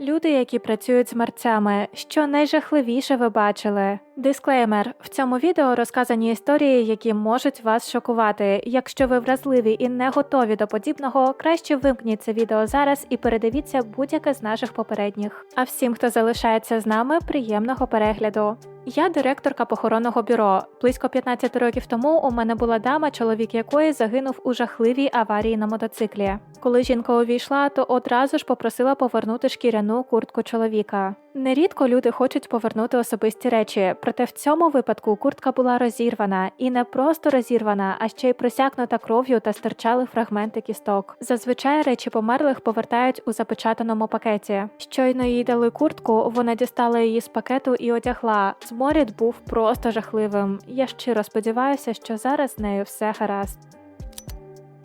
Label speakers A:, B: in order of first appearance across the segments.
A: Люди, які працюють з мерцями, що найжахливіше ви бачили. Дисклеймер: в цьому відео розказані історії, які можуть вас шокувати. Якщо ви вразливі і не готові до подібного, краще вимкніть це відео зараз і передивіться будь-яке з наших попередніх. А всім, хто залишається з нами, приємного перегляду. Я директорка похоронного бюро. Близько 15 років тому у мене була дама, чоловік якої загинув у жахливій аварії на мотоциклі. Коли жінка увійшла, то одразу ж попросила повернути шкіряну куртку чоловіка. Нерідко люди хочуть повернути особисті речі, проте в цьому випадку куртка була розірвана і не просто розірвана, а ще й просякнута кров'ю та стирчали фрагменти кісток. Зазвичай речі померлих повертають у запечатаному пакеті. Щойно їй дали куртку, вона дістала її з пакету і одягла. Зморід був просто жахливим. Я щиро сподіваюся, що зараз з нею все гаразд.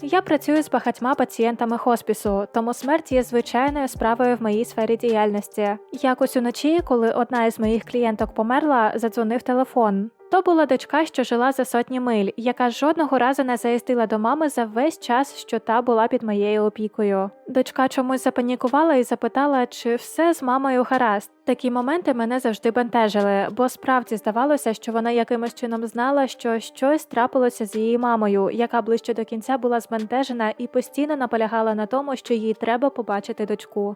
A: Я працюю з багатьма пацієнтами хоспісу, тому смерть є звичайною справою в моїй сфері діяльності. Якось уночі, коли одна із моїх клієнток померла, задзвонив телефон. То була дочка, що жила за сотні миль, яка жодного разу не заїздила до мами за весь час, що та була під моєю опікою. Дочка чомусь запанікувала і запитала, чи все з мамою гаразд. Такі моменти мене завжди бентежили, бо справді здавалося, що вона якимось чином знала, що щось трапилося з її мамою, яка ближче до кінця була збентежена і постійно наполягала на тому, що їй треба побачити дочку.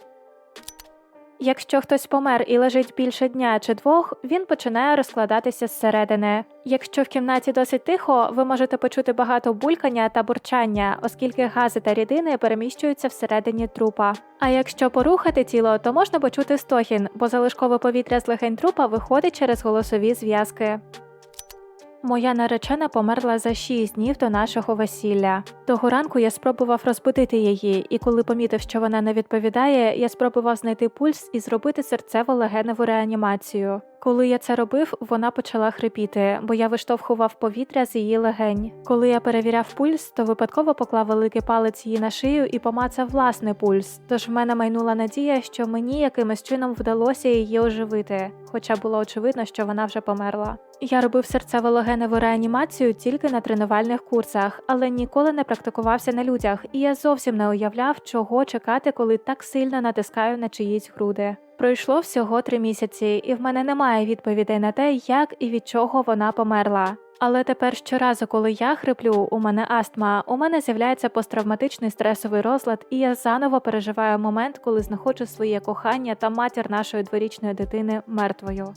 A: Якщо хтось помер і лежить більше дня чи двох, він починає розкладатися зсередини. Якщо в кімнаті досить тихо, ви можете почути багато булькання та бурчання, оскільки гази та рідини переміщуються всередині трупа. А якщо порухати тіло, то можна почути стогін, бо залишкове повітря з легень трупа виходить через голосові зв'язки. Моя наречена померла за шість днів до нашого весілля. Того ранку я спробував розбудити її, і коли помітив, що вона не відповідає, я спробував знайти пульс і зробити серцево-легеневу реанімацію. Коли я це робив, вона почала хрипіти, бо я виштовхував повітря з її легень. Коли я перевіряв пульс, то випадково поклав великий палець її на шию і помацав власний пульс. Тож в мене майнула надія, що мені якимось чином вдалося її оживити, хоча було очевидно, що вона вже померла. Я робив серцево-легеневу реанімацію тільки на тренувальних курсах, але ніколи не практикувався на людях, і я зовсім не уявляв, чого чекати, коли так сильно натискаю на чиїсь груди. Пройшло всього три місяці, і в мене немає відповідей на те, як і від чого вона померла. Але тепер щоразу, коли я хриплю, у мене астма, у мене з'являється посттравматичний стресовий розлад, і я заново переживаю момент, коли знаходжу своє кохання та матір нашої дворічної дитини мертвою.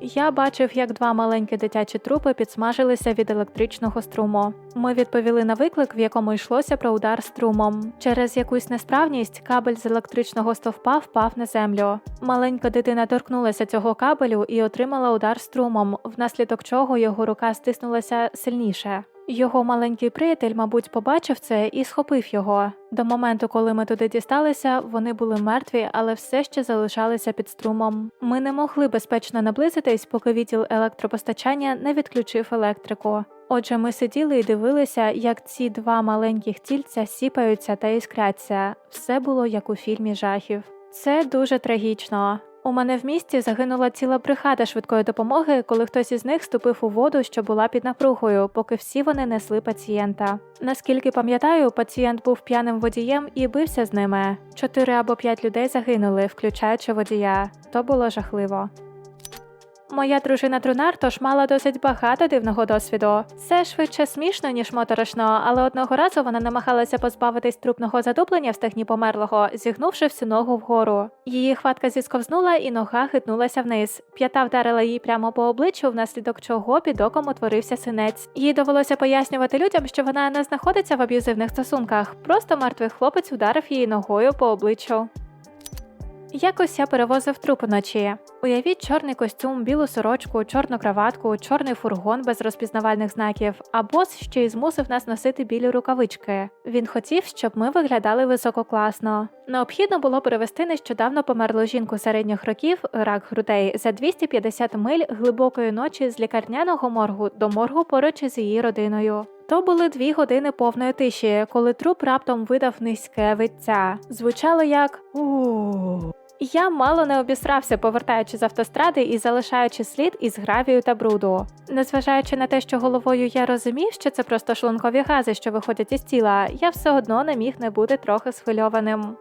A: Я бачив, як два маленькі дитячі трупи підсмажилися від електричного струму. Ми відповіли на виклик, в якому йшлося про удар струмом. Через якусь несправність кабель з електричного стовпа впав на землю. Маленька дитина торкнулася цього кабелю і отримала удар струмом, внаслідок чого його рука стиснулася сильніше. Його маленький приятель, мабуть, побачив це і схопив його. До моменту, коли ми туди дісталися, вони були мертві, але все ще залишалися під струмом. Ми не могли безпечно наблизитись, поки відділ електропостачання не відключив електрику. Отже, ми сиділи і дивилися, як ці два маленьких тільця сіпаються та іскряться. Все було як у фільмі жахів. Це дуже трагічно. У мене в місті загинула ціла бригада швидкої допомоги, коли хтось із них ступив у воду, що була під напругою, поки всі вони несли пацієнта. Наскільки пам'ятаю, пацієнт був п'яним водієм і бився з ними. Чотири або п'ять людей загинули, включаючи водія. То було жахливо. Моя дружина Трунар тож мала досить багато дивного досвіду. Це швидше смішно, ніж моторошно, але одного разу вона намагалася позбавитись трупного задуплення в стегні померлого, зігнувши всю ногу вгору. Її хватка зісковзнула і нога хитнулася вниз. П'ята вдарила їй прямо по обличчю, внаслідок чого під оком утворився синець. Їй довелося пояснювати людям, що вона не знаходиться в аб'юзивних стосунках. Просто мертвий хлопець ударив її ногою по обличчю. Якось я перевозив труп уночі. Уявіть чорний костюм, білу сорочку, чорну краватку, чорний фургон без розпізнавальних знаків, а бос ще й змусив нас носити білі рукавички. Він хотів, щоб ми виглядали висококласно. Необхідно було перевести нещодавно померлу жінку середніх років рак грудей за 250 миль глибокої ночі з лікарняного моргу до моргу поруч із її родиною. То були дві години повної тиші, коли труп раптом видав низьке виття. Звучало як у. Я мало не обісрався, повертаючи з автостради і залишаючи слід із гравію та бруду. Незважаючи на те, що головою я розумів, що це просто шлункові гази, що виходять із тіла, я все одно не міг не бути трохи схвильованим.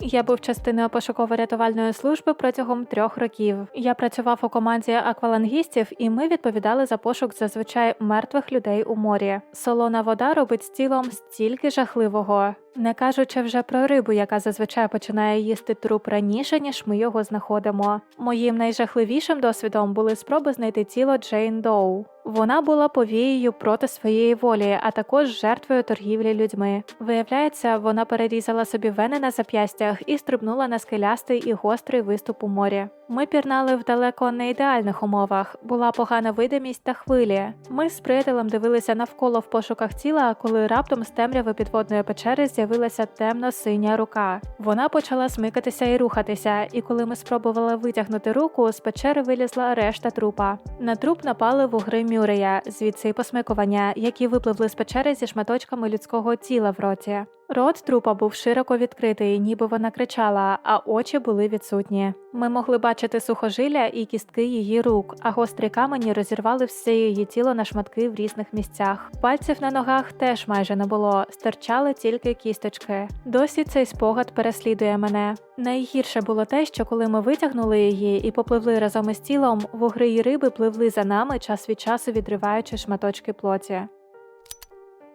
A: Я був частиною пошуково-рятувальної служби протягом трьох років. Я працював у команді аквалангістів, і ми відповідали за пошук зазвичай мертвих людей у морі. Солона вода робить з тілом стільки жахливого. Не кажучи вже про рибу, яка зазвичай починає їсти труп раніше, ніж ми його знаходимо. Моїм найжахливішим досвідом були спроби знайти тіло Джейн Доу. Вона була повією проти своєї волі, а також жертвою торгівлі людьми. Виявляється, вона перерізала собі вени на зап'ястях і стрибнула на скелястий і гострий виступ у морі. Ми пірнали в далеко не ідеальних умовах, була погана видимість та хвилі. Ми з приятелем дивилися навколо в пошуках тіла, коли раптом з темряви підводної печери з'явилася темно-синя рука. Вона почала смикатися і рухатися, і коли ми спробували витягнути руку, з печери вилізла решта трупа. На труп напали вугри Мюрея, звідси й посмикування, які випливли з печери зі шматочками людського тіла в роті. Рот трупа був широко відкритий, ніби вона кричала, а очі були відсутні. Ми могли бачити сухожилля і кістки її рук, а гострі камені розірвали все її тіло на шматки в різних місцях. Пальців на ногах теж майже не було, стирчали тільки кісточки. Досі цей спогад переслідує мене. Найгірше було те, що коли ми витягнули її і попливли разом із тілом, вугри й риби пливли за нами час від часу відриваючи шматочки плоті.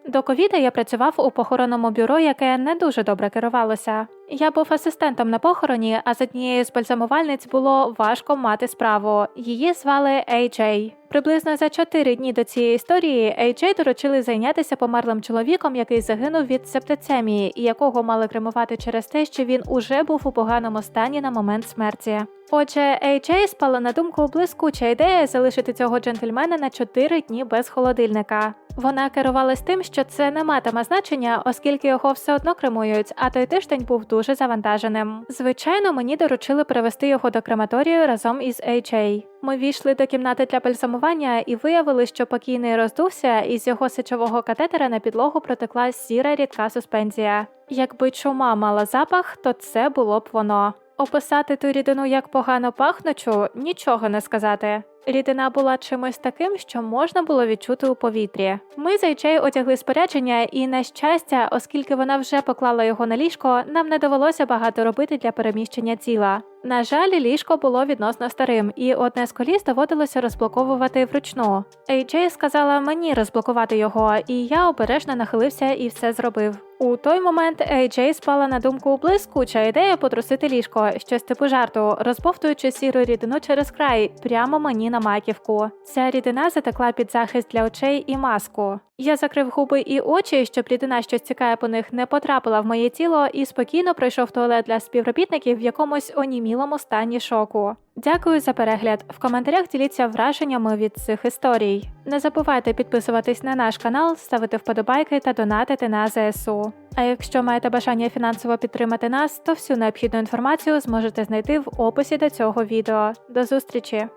A: До ковіда я працював у похоронному бюро, яке не дуже добре керувалося. Я був асистентом на похороні, а з однією з бальзамувальниць було важко мати справу. Її звали AJ. Приблизно за чотири дні до цієї історії AJ доручили зайнятися померлим чоловіком, який загинув від септицемії, і якого мали кремувати через те, що він уже був у поганому стані на момент смерті. Отже, AJ спала на думку блискуча ідея залишити цього джентльмена на чотири дні без холодильника. Вона керувалась тим, що це не матиме значення, оскільки його все одно кремують, а той тиждень був дуже завантаженим. Звичайно, мені доручили привезти його до крематорію разом із AJ. Ми війшли до кімнати для бальзамування і виявили, що покійний роздувся, і з його сечового катетера на підлогу протекла сіра рідка суспензія. Якби чума мала запах, то це було б воно. Описати ту рідину як погано пахнучу нічого не сказати. Рідина була чимось таким, що можна було відчути у повітрі. Ми з Айчей одягли спорядження, і на щастя, оскільки вона вже поклала його на ліжко, нам не довелося багато робити для переміщення тіла. На жаль, ліжко було відносно старим, і одне з коліс доводилося розблоковувати вручну. AJ сказала мені розблокувати його, і я обережно нахилився і все зробив. У той момент AJ спала на думку блискуча ідея потрусити ліжко, щось типу жарту, розбовтуючи сіру рідину через край, прямо мені на маківку. Ця рідина затекла під захист для очей і маску. Я закрив губи і очі, щоб рідина, що стікає по них, не потрапила в моє тіло, і спокійно пройшов туалет для співробітників в якомусь онімілому стані шоку. Дякую за перегляд. В коментарях діліться враженнями від цих історій. Не забувайте підписуватись на наш канал, ставити вподобайки та донатити на ЗСУ. А якщо маєте бажання фінансово підтримати нас, то всю необхідну інформацію зможете знайти в описі до цього відео. До зустрічі!